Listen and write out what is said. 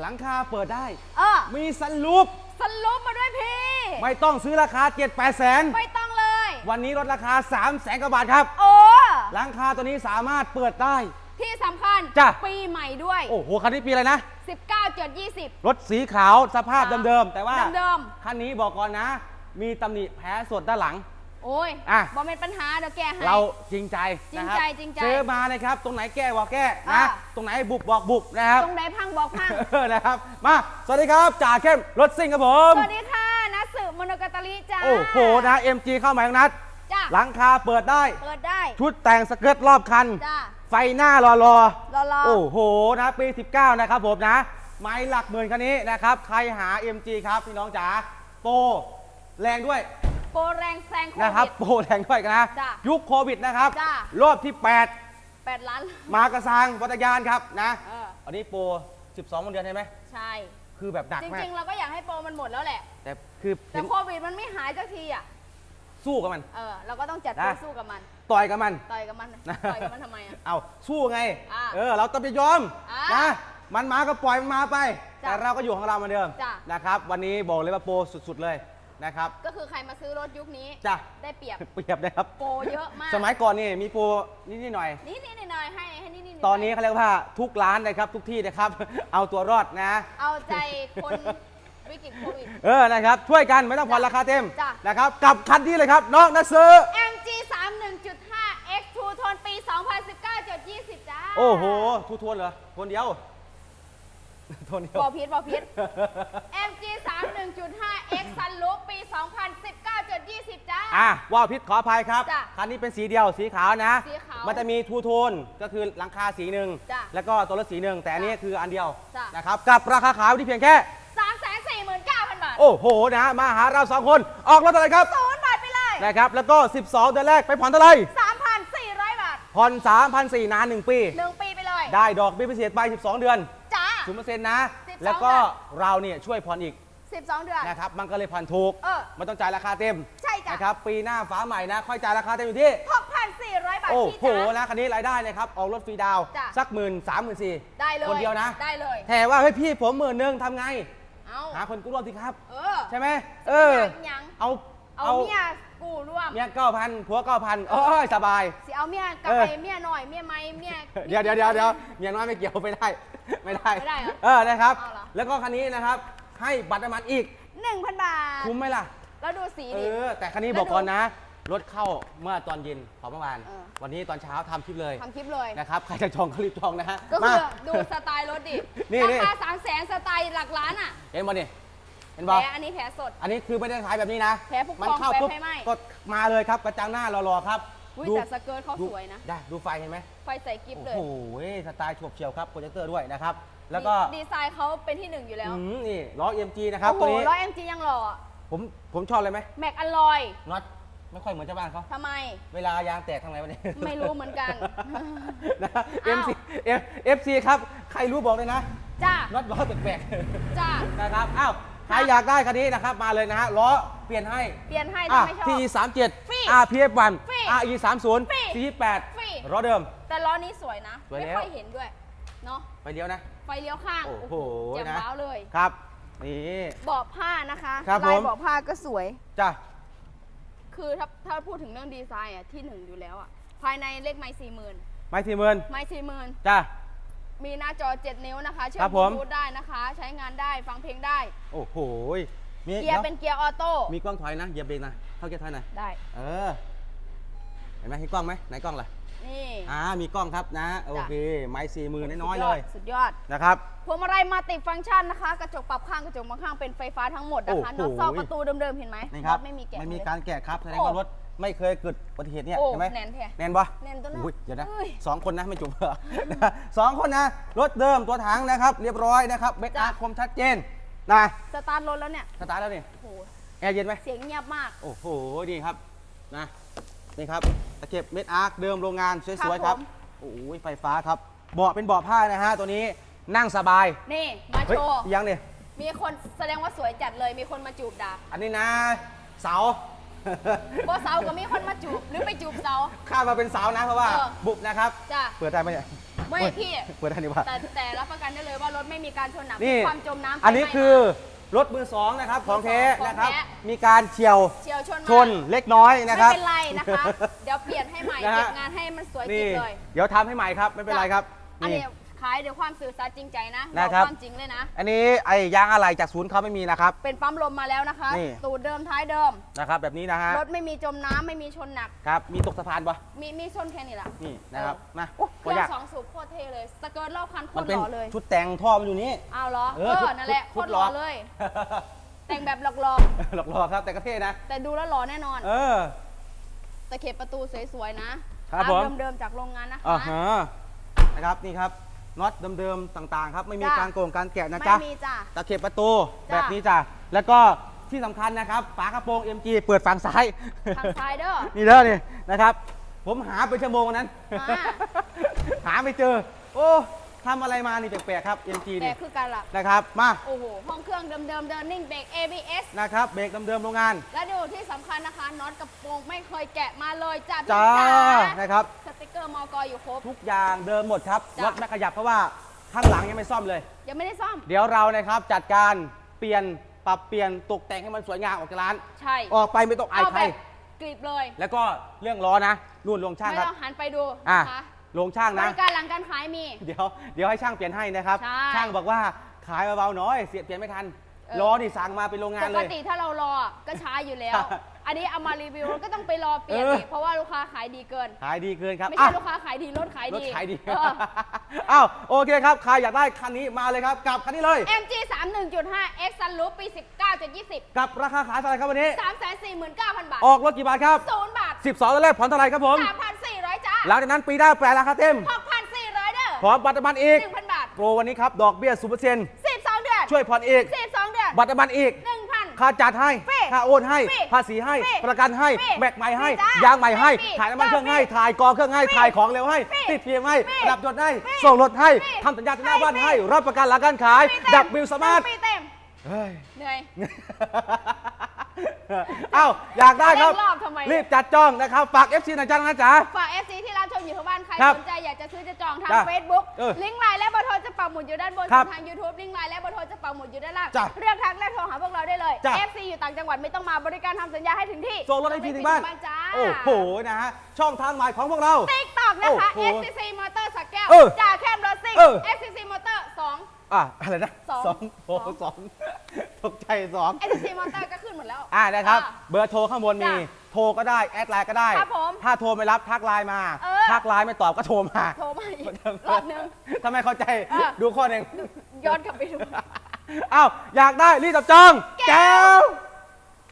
หลังคาเปิดได้ เออมีสันลูป สรุปมาด้วยพี่ ไม่ต้องซื้อราคา 7 8แสน ไม่ต้องเลย วันนี้ลดราคา 3 แสนกว่าบาทครับโอ้หลังคาตัวนี้สามารถเปิดได้ ที่สำคัญ จ้ะ ปีใหม่ด้วย โอ้โห คันนี้ปีอะไรนะ 19จุด20 รถสีขาวสภาพค่ะเดิมๆ แต่ว่าเดิมคันนี้บอกก่อนนะ มีตำหนิแผลสดด้านหลัง โอ้ยอะ บอเป็นปัญหาเดี๋ยวแกให้ เราจริงใจจริงนะครับใจจริงใจซื้อมานะครับ ตรงไหนแก้บอกแก้อ่านะตรงไหนบุบบอกบุบนะครับ ตรงไหนพังบอกพัง เออนะครับ มา สวัสดีครับจ่าเข้มรถซิ่งครับผม สวัสดีค่ะนัสสึโมโนกาตาลิจ้าโอ้โหนะ MG เข้ามาทั้งนัด จ้าหลังคาเปิดได้ เปิดได้ ชุดแต่งสเกิร์ตรอบคัน จ้าไฟหน้ารอรอรอรอ โอ้โหนะปี 19 นะครับผมนะ ไม้หลักหมื่นคันนี้นะครับ ใครหา MG ครับ พี่น้องจ๋าโปรแรงด้วยโปรแรงแซงโคนะครับวิดโปรแรงด้วยกันนะ จ้ะยุคโควิดนะครับ จ้ะ รอบที่ แปดล้าน8 มากระซังวัตยานครับนะ เอออันนี้โปร 12วันเดือนใช่ไหม ใช่ คือแบบหนักจมาก ริง ๆ เราก็อยากให้โปรมันหมดแล้วแหละ แต่คือแต่โควิดมันไม่หายสักทีอะ สู้กับมัน เออ เราก็ต้องจัดตัวนะ สู้กับมัน ต่อยกับมัน ต่อยกับมันนะต่อยกับมันทำไมอะ เอาสู้ไง อะเออ เราต้องไปยอมอะนะ มันมาก็ปล่อยมันมาไป จ้ะแต่เราก็อยู่ของเราเหมือนเดิมจ้ะ นะครับ วันนี้บอกเลยว่าโปรสุด ๆ เลย นะครับก็คือใครมาซื้อรถยุคนี้ จ้ะได้เปรียบ เปรียบนะครับ โปรเยอะมาก สมัยก่อนนี่มีโปรนิดๆหน่อย นี่นี่หน่อยๆให้ให้นี่นี่ตอนนี้เขาเรียกว่าทุกร้านนะครับทุกที่นะครับ เอาตัวรอดนะ เอาใจคนวิกฤตโควิด เออนะครับช่วยกันไม่ต้องผ่อนราคาเต็มจ้ะ นะครับกับคันนี้เลยครับน้องนักซื้อ MG 31.5 X2 โทนปี 2019.20 จ้าโอ้โหทุกทวนเหรอทวนเดียวทวนเดียว บอพิษบอพิษ MG 31.5 X ซันลุกปี 2019.20 จ้า อะว่าวพิษขออภัยครับ จ้ะคันนี้เป็นสีเดียวสีขาวนะ สีขาวมันจะมีทูโทนก็คือหลังคาสีหนึ่งจ้ะแล้วก็ตัวรถสีหนึ่งแต่อันนี้จ้ะคืออันเดียวจ้ะ นะครับกับราคาขาวที่เพียงแค่ 349,000 บาทโอ้โหนะมาหาเราสองคนออกรถอะไรครับศูนย์บาทไปเลย นะครับแล้วก็ 12 เดือนแรกไปผ่อนเท่าไหร่3,400 บาท ผ่อน3,400นาน 1 ปี 1 ปีไปเลย ได้ดอกเบี้ยพิเศษไป 12 เดือนจ้า0%นะ 12แล้วก็เดือนเราเนี่ยช่วยผ่อนอีก 12 เดือน นะครับ มันก็เลยผ่อนถูก เออไม่ต้องจ่ายราคาเต็มใช่จ้ะนะครับ ปีหน้าฟ้าใหม่นะ ค่อยจ่ายราคาเต็มอยู่ที่ 6,400 บาทโอ้พี่โหจ้านะ คันนี้รายได้นะครับ ออกรถฟรีดาวน์จ้ะ สักหมื่นสามหมื่นสี่ได้เลยคนเดียวนะ ได้เลย แต่ว่าเฮ้ยพี่ผมหมื่นหนึ่งทำไง เอาหาคนกู้ร่วมสิครับ เออ ใช่ไหมเออ ยัง เอาเอาเมียกูร่วม เมียเก้าพันผัวเก้าพันโอ้ยสบาย สิเอาเมียกับเออไปเมียหน่อยเมียไม่เมีย เดี๋ยวเดี๋ยวเดี๋ยวเดี๋ยวเมียน้อยไม่เกี่ยวไม่ได้ ไม่ได้ไม่ได้เหรอเออนะครับ เอาเหรอแล้วก็คันนี้นะครับ ให้บัตรน้ำมันอีกหนึ่งพันบาท คุ้มไหมล่ะ แล้วดูสีเอดิ อ แต่คันนี้แล้วบอกก่อนดูนะ รถเข้าเมื่อตอนเย็นของเมื่อวาน เออ วันนี้ตอนเช้าทำคลิปเลยทำคลิปเลย นะครับ ใครจะจองก็รีบจองนะฮะก็มา คือดูสไตล์รถดินี่รานี่คาสามแสนสไตล์หลักล้านอะเห็นบ่นี่เห็นแผบ่ลอันนี้แผลสด อันนี้คือไม่ได้ขายแบบนี้นะ แผลผู้มันกองเข้าแผลปุ๊บไฟไหม้ ก็มาเลยครับกระจังหน้ารอๆครับ อุ้ยดูแต่สเกิร์ตเขาดูสวยนะ ได้ดูไฟเห็นไหมไฟใส่กิฟโอ้เลยโหสไตล์โฉบเฉี่ยวครับโปรเจคเตอร์ด้วยนะครับ แล้วก็ดีไซน์เขาเป็นที่หนึ่งอยู่แล้วอืมนี่ล้อ EMG นะครับโอ้โหตัวนี้ร้อยเอ็มจียังหล่ออะผมผมชอบเลยไหมแม็กอลลอยน็อตไม่ค่อยเหมือนเจ้าบ้านเขา ทำไม เวลายางแตกทำไงวะเนี่ยไม่รู้เหมือนกันนะอ้าว MC F FC ครับใครรู้บอกเลยนะจ้าน็อตล้อแปลกจ้าๆนะครับอ้าวใครอยากได้คันนี้นะครับมาเลยนะฮะล้อเปลี่ยนให้เปลี่ยนให้อะถ้าไม่ชอบ TE 3ฟ รี7 RPF 1ฟรี RE 3 0 ฟรี CE ฟรี8ล้อเดิม แต่ล้อนี้สวยนะ สวยไม่แล้วค่อยเห็นด้วยเนาะไปเลี้ยวนะ ไฟเลี้ยวข้างโอ้โหแจ่มนะ ว้าวเลย ครับ นี่ เบาะผ้านะคะครับลายผมเบาะผ้าก็สวย จ้ะ คือถ้าถ้าพูดถึงเรื่องดีไซน์อะที่หนึ่งอยู่แล้วอะภายในเลขไม้สี่หมื่นไม่ทีหมื่นไม้สี่หมื่นจ้ะ มีหน้าจอ 7 นิ้วนะคะ เชื่อครัมบบผมลูทูธได้นะคะ ใช้งานได้ฟังเพลงได้ โอ้โห มีเกียร์ดี๋วเป็นเกียร์ออโต้ มีกล้องถอยนะเหยียบเบรกนะเข้าเกียร์ถอยหน่อยได้ เออ เห็นไหมเห็นกล้องไหมไหนกล้องล่ะนี่ อ่ามีกล้องครับนะ โอเค ไม้สี่หมื่นน้อยๆเลยสุดยอด นะครับ พวงมาลัยมาติดฟังก์ชันนะคะ กระจกปรับข้างกระจกมองข้างเป็นไฟฟ้าทั้งหมดนะคะโอ้น็อโหตซอกประตูเดิมๆเห็นไหมนี่ครับน็อตไม่มีแกะไม่มีเลยการแกะครับแสดงโอ้ว่ารถไม่เคยเกิดอุบัติเหตุเนี่ยโอ้ใช่ไหมแน่นแท้แน่นปะแน่นตัวนะอุ้ยเดี๋ยวนะเอ้ยสองคนนะไม่จุบเหรอ สองคนนะ รถเดิมตัวถังนะครับ เรียบร้อยนะครับเบรกจ้ะอาร์คมชัดเจน นะสตาร์ทรถแล้วเนี่ยสตาร์ทแล้วนี่โอ้โหแอร์เย็นไหมเสียงเงียบมาก โอ้โหนี่ครับนะนี่ครับตะเข็บเม็ดอาร์คเดิมโรงงานสวยๆคครัรับบผม โอ้ยไฟฟ้าครับเบาะเป็นเบาะผ้านะฮะตัวนี้นั่งสบายนี่มาเฮ้ยโชว์ยังเนี่ยมีคนแสดงว่าสวยจัดเลยมีคนมาจูบดาบอันนี้นะ เสาบอเสาก็มีคนมาจูบหรือไปจูบเสาข้ามมาเป็นเสานะเพราะว่าเออบุบนะครับจ้ะ เปิดได้ไหมเนี่ย ไม่พี่ เปิดได้นี่ว่า แต่แต่รับประกันได้เลยว่ารถไม่มีการชนหนักนี่ ความจมน้ำอันนี้ไฟไหม้คือรถมือสองนะครับของแท้ของนะครับแท้มีการเฉียวเฉียวชนมาชนเล็กน้อยนะครับไม่เป็นไรนะคะ เดี๋ยวเปลี่ยนให้ใหม่นะฮะ เก็บงานให้มันสวยกิ๊นี่บเลย เดี๋ยวทำให้ใหม่ครับไม่เป็นไรครับอันนี่นี้ ขายด้วยความสื่อสารจริงใจนะนะบอกครับความจริงเลยนะ อันนี้ไอ้ยางอะไหล่จากศูนย์เขาไม่มีนะครับ เป็นปั๊มลมมาแล้วนะคะ นี่ ตูดเดิมท้ายเดิม นะครับ แบบนี้นะฮะรถไม่มีจมน้ำไม่มีชนหนัก ครับมีตกสะพานปะมีมีชนแค่นี้แหละนี่นะครับเออมาโอ้เคก็รื่องยากสองสูบโคตรเท่เลยสเกิร์ตรอบคันโคมันตรเป็นหล่อเลย ชุดแต่งท่อมันอยู่นี้อ้าวเหรอ เอเออชุอดนั่นแหละชุโคดตรหล่อล้อเลย แต่งแบบหลอกหลอกๆครับแต่ก็เท่นะ ๆแต่ดูแล้วหล่อแน่นอน เออ ตะเข็บประตูสวยๆนะครับผมตามเดิมๆจากโรงงานนะอ่าคะ ฮะนะครับนี่ครับ น็อตเดิมๆต่างๆครับไม่มีจ้ะ การโกงการแกะนะไม่จ๊ะมีจ้ะ ตะเข็บประตูจ้ะ แบบนี้จ้ะ แล้วก็ที่สำคัญนะครับฝากระโปรง MG เปิดฝั่งซ้าย ทางซ้ายเด้อ นี่เด้อนี่นะครับ ผมหาเป็นชั่วโมงวันนั้น อ่า หาไม่เจอ โอ้ทำอะไรมานี่แปลกๆครับ MG แต่นี่คือการหลับนะครับ มาโอ้โห ห้องเครื่องเดิมๆเดินนิ่งเบรก ABS นะครับ เบรกเดิมๆโรงงานและดูที่สำคัญนะคะน็อตกระโปรงไม่เคยแกะมาเลยจ้ะพี่จ้าจ๋านะครับส ติกเกอร์มอกออยู่ครบ ทุกอย่างเดิมหมดครับจ้ะ รถไม่ขยับเพราะว่าข้างหลังยังไม่ซ่อมเลย ยังไม่ได้ซ่อม เดี๋ยวเรานะครับจัดการเปลี่ยนปรับเปลี่ยนตกแต่งให้มันสวยงามออกจากร้าน ใช่ออกไปไม่ต้องอายเอาใคแบรบกรีบเลย แล้วก็เรื่องล้อนะนู่นลงช่างไม่ครับ ต้องหันไปดูอะนะคะลงช่างบนะ ริการหลังการขายมี เดี๋ยวเดี๋ยวให้ช่างเปลี่ยนให้นะครับ ใช่ช่างบอกว่าขายเบาๆหน้อย เสียเปลี่ยนไม่ทันเออ ล้อนี่สั่งมาเป็นโรงงาปนกเลยติถ้าเรารอก็ช้าอยู่แล้วใช่ อันนี้เอามารีวิวก็ต้องไปรอเปลี่ยนเอออีอีกเพราะว่าลูกค้าขายดีเกิน ขายดีเกินครับไม่ใช่อะลูกค้าขายดีรถขายรถดีขายดีเอออ้าวโอเคครับใครอยากได้คันนี้มาเลยครับกับคันนี้เลย MG 31.5 X Sunroof ปี 19.20 กับราคาขายเท่าไหร่ครับวันนี้ 349,000 บาท ออกรถกี่บาทครับศูนย์บาท 12ตอนแรกผ่อนเท่าไหร่ครับผม 3,400จ้าหลังจากนั้นปีหน้าแปลราคาเต็ม 6,400เด้อพร้อมบัตรมันอีก1,000บาทโปรวันนี้ครับดอกเบี้ยศูนย์เปอร์เซ็นต์12 เดือน ช่วยผ่อนอีก 12 เดือน บัตรมันอีก1,000ค่าจัดให้ฟรี ค่าโอนให้ ฟรีภาษีให้ ฟรีประกันให้ ฟรีแม็กใหม่ให้ ฟรีจ้ะยางใหม่ให้ ฟรีถ่ายน้ำมันเครื่องให้ฟรีถ่ายกองเครื่องให้ ฟรีถ่ายของเร็วให้ ฟรีติดเพียงให้ฟรีดับจดให้ ฟรีส่งรถให้ ฟรีทำสัญญาที่หน้าบ้านฟรีให้รับประกันหลังการขายปีเต็มดับบิลสมาร์ทปีเต็มเฮ้ย เหนื่อย เอ้า อยากได้ครับ เร่งรอบทำไม รีบจัดจองนะครับ ฝาก FC หน่อยจ้านะจ๊ะ ฝาก FC ที่รับชม อยู่ทางบ้านใครครับสนใจอยากจะซื้อจะจองทาง จ้ะ Facebook เออลิงก์ไลน์และเบอร์โทรจะปักหมุดอยู่ด้านบนครับส่วนทาง YouTube ลิงก์ไลน์และเบอร์โทรจะปักหมุดอยู่ด้านล่างจ้ะเรียกทักและโทรหาพวกเราได้เลย จ้ะ FC อยู่ต่างจังหวัดไม่ต้องมาบริการทำสัญญาให้ถึงที่ส่งรถให้พี่ถึงบ้าน จ้า โอ้โห นะฮะ ช่องทางใหม่ของพวกเรา ติ๊กตอกนะคะ โอ้โห SCC มอเตอร์สักแก้วเออจ่าแคมรถซิ่ง เออ SCC มอเตอร์สองอะอะไรนะสองสองโอ้โหสองตกใจสอง SCC มอเตอร์ก็ขึ้นหมดแล้ว อ่านะครับอะเบอร์โทรข้างบนมี จ้ะโทรก็ได้ แอดไลน์ก็ได้ ครับผม ถ้าโทรไม่รับทักไลน์มาเออ ทักไลน์ไม่ตอบก็โทรมาโทรมาอีกรอบนึง ถ้าไม่เข้าใจอะดูข้อหนึ่งย้อนกลับไปดูอ้าวอยากได้รีบจับจองแก้แก้วว